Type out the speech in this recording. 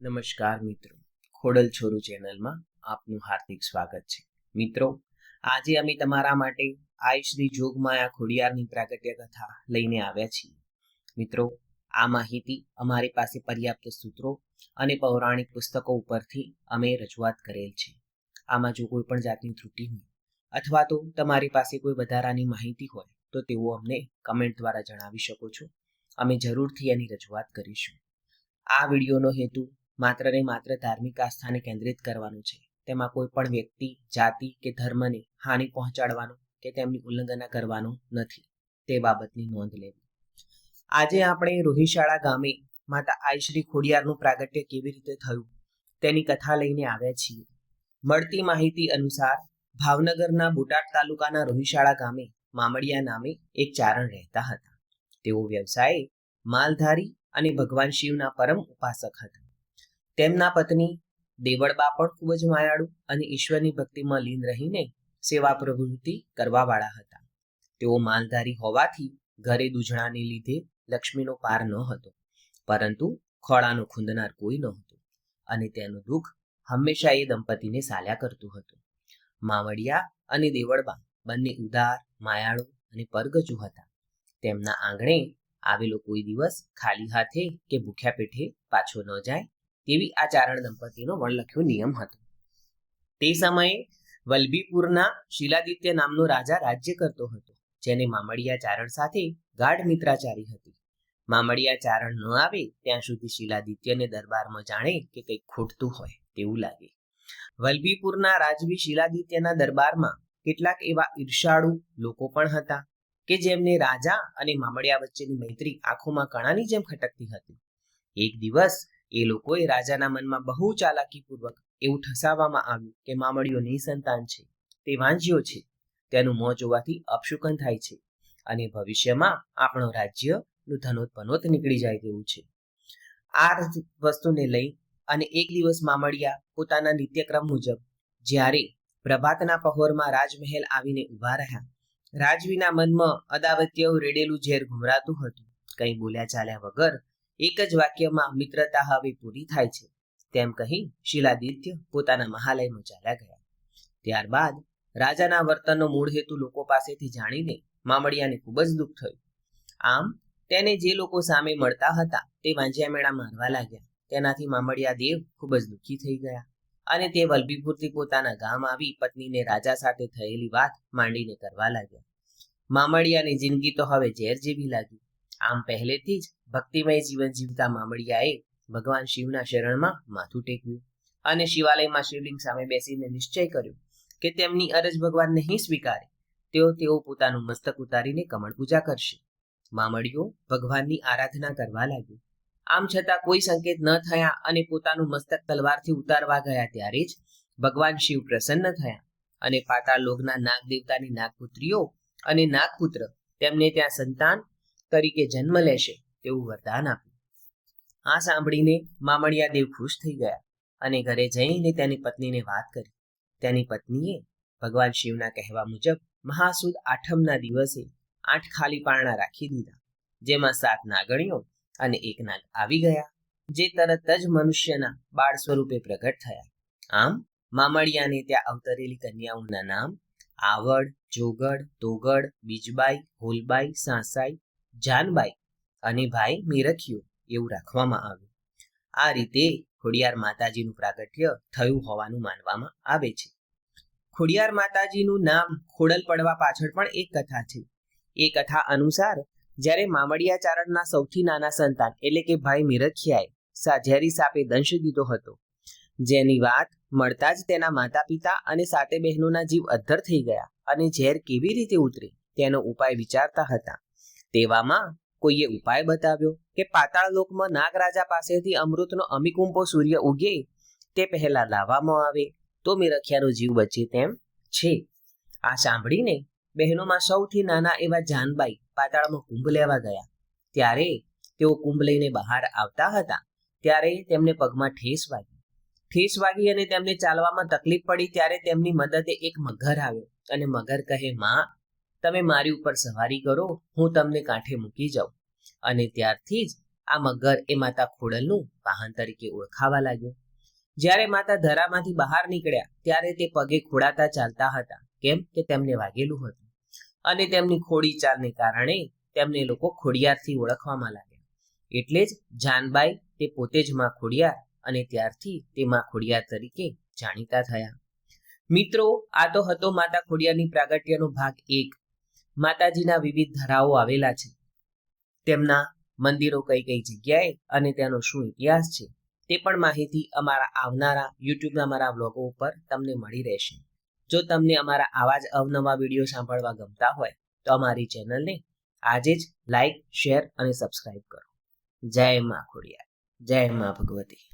નમસ્કાર મિત્રો. ખોડલ છોરું ચેનલમાં આપનું હાર્દિક સ્વાગત છે. મિત્રો, આજે અમે તમારા માટે શ્રી જોગમાયા ખોડિયારની પ્રાગટ્ય કથા લઈને આવ્યા છીએ. મિત્રો, આ માહિતી અમારી પાસે પર્યાપ્ત સૂત્રો અને પૌરાણિક પુસ્તકો ઉપરથી અમે રજૂઆત કરેલ છે. આમાં જો કોઈ પણ જાતની ત્રુટિ હોય અથવા તો તમારી પાસે કોઈ વધારાની માહિતી હોય તો તેઓ અમને કમેન્ટ દ્વારા જણાવી શકો છો. અમે જરૂરથી એની રજૂઆત કરીશું. આ વિડીયોનો હેતુ માત્ર ને માત્ર ધાર્મિક આસ્થાને કેન્દ્રિત કરવાનું છે. તેમાં કોઈ પણ વ્યક્તિ, જાતિ કે ધર્મને હાનિ પહોંચાડવાનો કે તેમની ઉલ્લંઘના કરવાનો નથી. તે બાબતની નોંધ લેવી. આજે આપણે રોહિશાળા ગામે માતા આઈશ્રી ખોડિયારનું પ્રાગટ્ય કેવી રીતે થયું? તેની કથા લઈને આવ્યા છીએ. મળતી માહિતી અનુસાર, ભાવનગરના બોટાદ તાલુકાના રોહિશાળા ગામે મામડિયા નામે એક ચારણ રહેતા હતા. તેઓ વ્યવસાયે માલધારી અને ભગવાન શિવના પરમ ઉપાસક હતા. તેમના પત્ની દેવળબા પણ ખૂબ જ માયાળુ અને ઈશ્વરની ભક્તિમાં લીન રહીને સેવા પ્રવૃત્તિ કરવાવાળા હતા. તેઓ માલધારી હોવાથી ઘરે દૂધણાને લીધે લક્ષ્મીનો પાર ન હતો, પરંતુ ખોળાનો ખૂંદનાર કોઈ નહોતું અને તેનું દુઃખ હંમેશા એ દંપતીને સાલ્યા કરતું હતું. માવડિયા અને દેવળબા બંને ઉદાર, માયાળુ અને પરગજુ હતા. તેમના આંગણે આવેલો કોઈ દિવસ ખાલી હાથે કે ભૂખ્યા પેઠે પાછો ન જાય તેવી આ ચારણ દંપતીનો વણલખ્યો નિયમ હતો. તે સમયે વલભીપુરના શિલાદિત્ય નામનો રાજા રાજ્ય કરતો હતો, જેને મામડિયા ચારણ સાથે ગાઢ મિત્રાચારી હતી. મામડિયા ચારણ ન આવે ત્યાં સુધી શિલાદિત્યને દરબારમાં જાણે કે કંઈક ખોટતું હોય તેવું લાગે. વલભીપુરના રાજવી શિલાદિત્યના દરબારમાં કેટલાક એવા ઈર્ષાળુ લોકો પણ હતા, કે જેમને રાજા અને મામડિયા વચ્ચેની મૈત્રી આંખોમાં કણાની જેમ ખટકતી હતી. એક દિવસ એ લોકોએ રાજાના મનમાં બહુ ચાલાકીપૂર્વક એવું ઠસાવવામાં આવ્યું કે મામડિયો નિસંતાન છે, તે વાંજ્યો છે, તેનું મોં જોવાથી અપશુકન થાય છે અને ભવિષ્યમાં આપણો રાજ્યનું ધનોત્પનોત નીકળી જાય તેવું છે. આ વસ્તુને લઈ અને એક દિવસ મામડિયા પોતાના નિત્યક્રમ મુજબ જ્યારે પ્રભાતના પહોરમાં રાજમહેલ આવીને ઊભા રહ્યા, રાજવીના મનમાં અદાવત્ય રેડેલું ઝેર ઘુમરાતું હતું. કંઈ બોલ્યા ચાલ્યા વગર એક જ વાક્યમાં મિત્રતા હવે પૂરી થાય છે. તેમ કહી શિલાદિત્ય પોતાના મહાલયમાં ચાલ્યા ગયા. ત્યારબાદ રાજાના વર્તનનો મૂળ હેતુ લોકો પાસેથી જાણીને મામડિયાને ખૂબ જ દુઃખ થયું. આમ તેને જે લોકો સામે મળતા હતા તે વાંજ્યા મેળા મારવા લાગ્યા. તેનાથી મામડિયા દેવ ખૂબ જ દુઃખી થઈ ગયા અને તે વલભીપુરથી પોતાના ગામ આવી પત્નીને રાજા સાથે થયેલી વાત માંડીને કરવા લાગ્યા. મામડિયાની જિંદગી તો હવે ઝેર જેવી લાગી. આમ પહેલેથી જ ભક્તિમય જીવન જીવતા મામડિયાએ ભગવાન શિવના શરણમાં માથું ટેકવ્યું અને શિવાલયમાં શિવલિંગ સામે બેસીને નિશ્ચય કર્યો કે તેમની અરજ ભગવાન નહીં સ્વીકારે, તેઓ તેઓ પોતાનું મસ્તક ઉતારીને કમળ પૂજા કરશે. મામડીઓ ભગવાનની આરાધના કરવા લાગ્યો. આમ છતાં કોઈ સંકેત ન થયા અને પોતાનું મસ્તક તલવારથી ઉતારવા ગયા ત્યારે જ ભગવાન શિવ પ્રસન્ન થયા અને પાતાળ લોકના નાગ દેવતાની નાગપુત્રીઓ અને નાગપુત્ર તેમને ત્યાં સંતાન તરીકે જન્મ લેશે તેવું વરદાન આપ્યું. આ સાંભળીને મામણિયા દેવ ખુશ થઈ ગયા અને ઘરે જઈને તેની પત્નીને વાત કરી. તેની પત્નીએ ભગવાન શિવના કહેવા મુજબ મહાસુદ આઠમના દિવસે આઠ ખાલી પારણા રાખી દીધા, જેમાં સાત નાગણીઓ અને એક નાગ આવી ગયા, જે તરત જ મનુષ્યના બાળ સ્વરૂપે પ્રગટ થયા. આમ મામડિયાને ત્યાં અવતરેલી કન્યાઓના નામ આવડ, જોગડ, તોગડ, બીજબાઈ, હોલબાઈ, સાસાઈ જાનબાઈ અને ભાઈ મેરખિયો એવું રાખવામાં આવ્યું. આ રીતે ખોડિયાર માતાજીનું પ્રાગટ્ય થયું હોવાનું માનવામાં આવે છે. ખોડિયાર માતાજીનું નામ ખોડલ પડવા પાછળ પણ એક કથા છે. એ કથા અનુસાર જ્યારે મામડિયા ચારણના સૌથી નાના સંતાન એટલે કે ભાઈ મિરખિયાએ ઝેરી સાપે દંશ દીધો હતો. જેની વાત મળતા જ તેના માતા પિતા અને સાતે બહેનોના જીવ અદ્ધર થઈ ગયા અને ઝેર કેવી રીતે ઉતરે તેનો ઉપાય વિચારતા હતા. તેવામાં કોઈએ ઉપાય બતાવ્યો કે પાતાળ લોકમાં નાગરાજા પાસેથી અમૃતનો અમિકુંભો સૂર્ય ઉગે તે પહેલા લાવવામાં આવે તો મિરખિયાનો જીવ બચે તેમ છે. આ સાંભળીને બહેનોમાં સૌથી નાના એવા જાનબાઈ પાતાળમાં કુંભ લેવા ગયા. ત્યારે તેઓ કુંભ લઈને બહાર આવતા હતા. ત્યારે તેમને પગમાં ઠેસ વાગી. ઠેસ વાગી અને તેમને ચાલવામાં તકલીફ પડી ત્યારે તેમની મદદે એક મગર આવ્યો અને મગર કહે, માં તમે મારી ઉપર સવારી કરો, હું તમને કાંઠે મૂકી જાઉં. અને ત્યારથી જ આ મગર એ માતા ખોડલનું વાહન તરીકે ઓળખાવા લાગ્યો. જ્યારે માતા ધરામાંથી બહાર નીકળ્યા, ત્યારે તે પગે ખોડાતા ચાલતા હતા, કેમ કે તેમને વાગેલું હતું. અને તેમની ખોડી ચાલને કારણે તેમને લોકો ખોડિયારથી ઓળખવામાં લાગ્યા. એટલે જ જાનબાઈ તે પોતે જ માં ખોડિયાર અને ત્યારથી તે માં ખોડિયાર તરીકે જાણીતા થયા. મિત્રો, આ તો હતો માતા ખોડિયારની પ્રાગટ્યનો ભાગ એક. માતાજીના વિવિધ ધરાઓ આવેલા છે. તેમના મંદિરો કઈ કઈ જગ્યાએ અને તેનો શું ઇતિહાસ છે, તે પણ માહિતી અમારા આવનારા યુટ્યુબના અમારા વ્લોગો ઉપર તમને મળી રહેશે. જો તમને અમારા આવા જ અવનવા વીડિયો સાંભળવા ગમતા હોય, તો અમારી ચેનલને આજે જ લાઈક, શેર અને સબસ્ક્રાઇબ કરો. જય મા ખોડિયા જય મા ભગવતી.